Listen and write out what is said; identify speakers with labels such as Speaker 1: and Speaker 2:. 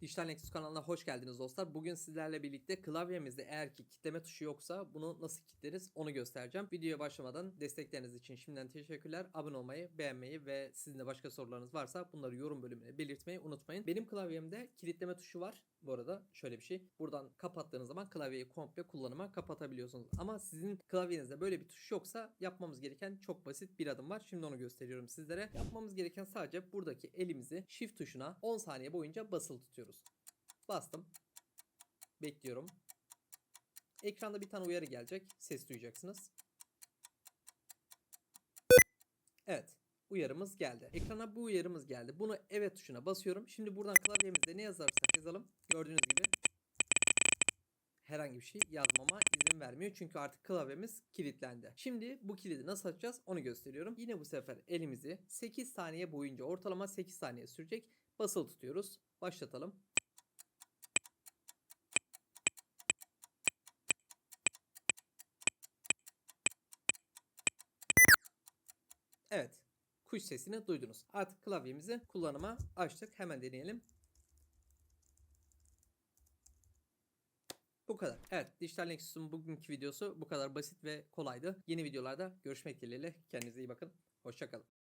Speaker 1: Dijital Nexus kanalına hoş geldiniz dostlar. Bugün sizlerle birlikte klavyemizde eğer ki kitleme tuşu yoksa bunu nasıl kilitleriz onu göstereceğim. Videoya başlamadan destekleriniz için şimdiden teşekkürler. Abone olmayı, beğenmeyi ve sizin de başka sorularınız varsa bunları yorum bölümüne belirtmeyi unutmayın. Benim klavyemde kilitleme tuşu var. Bu arada şöyle bir şey. Buradan kapattığınız zaman klavyeyi komple kullanıma kapatabiliyorsunuz. Ama sizin klavyenizde böyle bir tuş yoksa yapmamız gereken çok basit bir adım var. Şimdi onu gösteriyorum sizlere. Yapmamız gereken sadece buradaki elimizi shift tuşuna 10 saniye boyunca basılı tutuyoruz. Bastım. Bekliyorum. Ekranda bir tane uyarı gelecek. Ses duyacaksınız. Evet. Uyarımız geldi. Ekrana bu uyarımız geldi. Bunu evet tuşuna basıyorum. Şimdi buradan klavyemizde ne yazarsak yazalım. Gördüğünüz gibi herhangi bir şey yazmama izin vermiyor. Çünkü artık klavyemiz kilitlendi. Şimdi bu kilidi nasıl açacağız onu gösteriyorum. Yine bu sefer elimizi 8 saniye boyunca ortalama 8 saniye sürecek basılı tutuyoruz. Başlatalım. Evet. Kuş sesini duydunuz. Artık klavyemizi kullanıma açtık. Hemen deneyelim. Bu kadar. Evet, Dijital Nexus'un bugünkü videosu bu kadar basit ve kolaydı. Yeni videolarda görüşmek dileğiyle. Kendinize iyi bakın. Hoşçakalın.